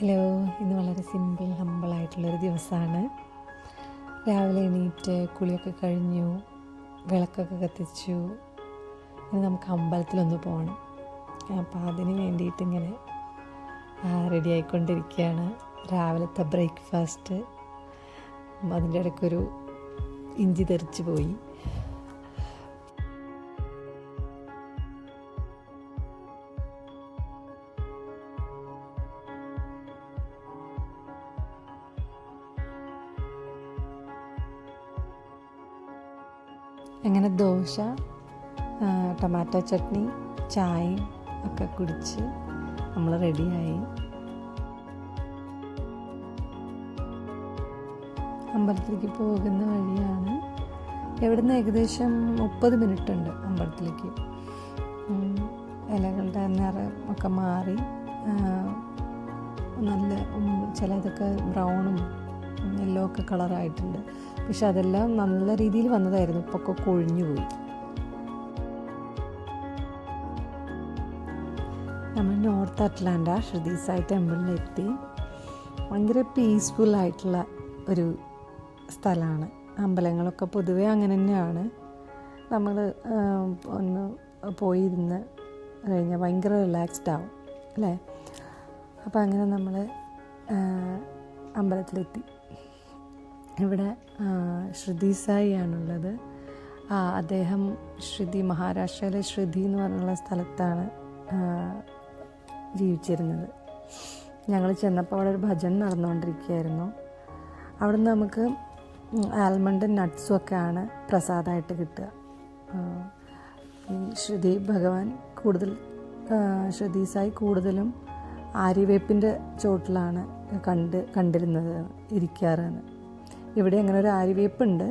Hello ഇന്ന് വളരെ simple ഹമ്പിളായിട്ടുള്ളൊരു ദിവസമാണ്. രാവിലെ എണീറ്റ് കുളിയൊക്കെ കഴിഞ്ഞു വിളക്കൊക്കെ കത്തിച്ചു. ഇനി നമുക്ക് അമ്പലത്തിലൊന്ന് പോകണം അപ്പോൾ അതിന് വേണ്ടിയിട്ട് ഇങ്ങനെ റെഡി ആയിക്കൊണ്ടിരിക്കുകയാണ്. രാവിലത്തെ ബ്രേക്ക്ഫാസ്റ്റ് അതിന്റെ ഇടയ്ക്കൊരു ഇഞ്ചി തെറിച്ച് പോയി. അങ്ങനെ ദോശ ടൊമാറ്റോ ചട്നി ചായയും ഒക്കെ കുടിച്ച് നമ്മൾ റെഡിയായി. അമ്പലത്തിലേക്ക് പോകുന്ന വഴിയാണ്. എവിടുന്ന് ഏകദേശം മുപ്പത് മിനിറ്റ് ഉണ്ട് അമ്പലത്തിലേക്ക്. ഇലകളുടെ നിറം ഒക്കെ മാറി നല്ല ചിലതൊക്കെ ബ്രൗണും യെല്ലോ ഒക്കെ കളറായിട്ടുണ്ട്. പക്ഷെ അതെല്ലാം നല്ല രീതിയിൽ വന്നതായിരുന്നു. ഇപ്പോൾ ഒക്കെ കൊഴിഞ്ഞു പോയി. നമ്മൾ നോർത്ത് അറ്റ്ലാന്റ ശ്രുതി സായി ടെമ്പിളിലെത്തി ഭയങ്കര പീസ്ഫുൾ ആയിട്ടുള്ള ഒരു സ്ഥലമാണ്. അമ്പലങ്ങളൊക്കെ പൊതുവെ അങ്ങനെ തന്നെയാണ്. നമ്മൾ ഒന്ന് പോയിരുന്ന് കഴിഞ്ഞാൽ ഭയങ്കര റിലാക്സ്ഡ് ആവും. അല്ലേ? അപ്പോൾ അങ്ങനെ നമ്മൾ അമ്പലത്തിലെത്തി. ഇവിടെ ശ്രുതി സായി ആണുള്ളത് അദ്ദേഹം ശ്രുതി മഹാരാഷ്ട്രയിലെ ശ്രുതി എന്ന് പറഞ്ഞുള്ള സ്ഥലത്താണ് ജീവിച്ചിരുന്നത്. ഞങ്ങൾ ചെന്നപ്പോൾ അവിടെ ഒരു ഭജൻ നടന്നുകൊണ്ടിരിക്കുകയായിരുന്നു. അവിടെ നിന്ന് നമുക്ക് ആൽമണ്ട് നട്ട്സും ഒക്കെയാണ് പ്രസാദമായിട്ട് കിട്ടുക. ശ്രുതി ഭഗവാൻ കൂടുതൽ ശ്രുതി സായി കൂടുതലും ആര്യവേപ്പിന്റെ ചോട്ടിലാണ് കണ്ട് കണ്ടിരുന്നത് ഇരിക്കാറെന്ന് ഇവിടെ അങ്ങനെ ഒരു ആര്യവേപ്പുണ്ട്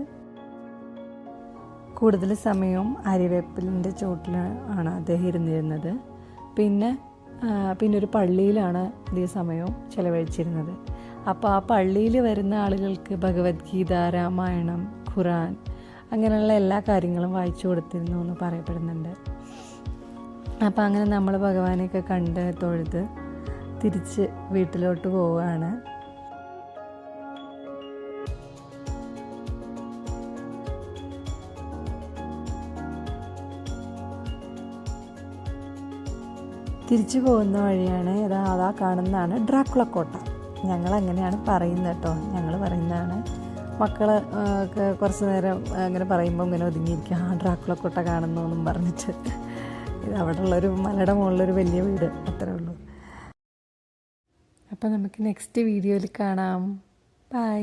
കൂടുതൽ സമയവും ആര്യവേപ്പിലിന്റെ ചോട്ടിൽ ആണ് അദ്ദേഹം ഇരുന്നിരുന്നത്. പിന്നെ പിന്നെ ഒരു പള്ളിയിലാണ് അധിക സമയവും ചിലവഴിച്ചിരുന്നത്. അപ്പോൾ ആ പള്ളിയിൽ വരുന്ന ആളുകൾക്ക് ഭഗവത്ഗീത രാമായണം ഖുറാൻ അങ്ങനെയുള്ള എല്ലാ കാര്യങ്ങളും വായിച്ചു കൊടുത്തിരുന്നു എന്ന് പറയപ്പെടുന്നുണ്ട്. അപ്പോൾ അങ്ങനെ നമ്മൾ ഭഗവാനെയൊക്കെ കണ്ട് തൊഴുത് തിരിച്ച് വീട്ടിലോട്ട് പോവുകയാണ്. തിരിച്ചു പോകുന്ന വഴിയാണ് ഇതാ അതാ കാണുന്നതാണ് ഡ്രാക്കുള കോട്ട ഞങ്ങൾ അങ്ങനെയാണ് പറയുന്നത് കേട്ടോ. ഞങ്ങൾ പറയുന്നതാണ്. മക്കൾ കുറച്ച് നേരം അങ്ങനെ പറയുമ്പോൾ ഇങ്ങനെ ഒതുങ്ങിയിരിക്കും. ആ ഡ്രാക്കുള കോട്ട കാണുന്നു എന്നും പറഞ്ഞിട്ട്. ഇത് അവിടെ ഉള്ളൊരു മലയുടെ മുകളിലൊരു വലിയ വീട് അത്രേ ഉള്ളൂ. അപ്പോൾ നമുക്ക് നെക്സ്റ്റ് വീഡിയോയിൽ കാണാം. ബൈ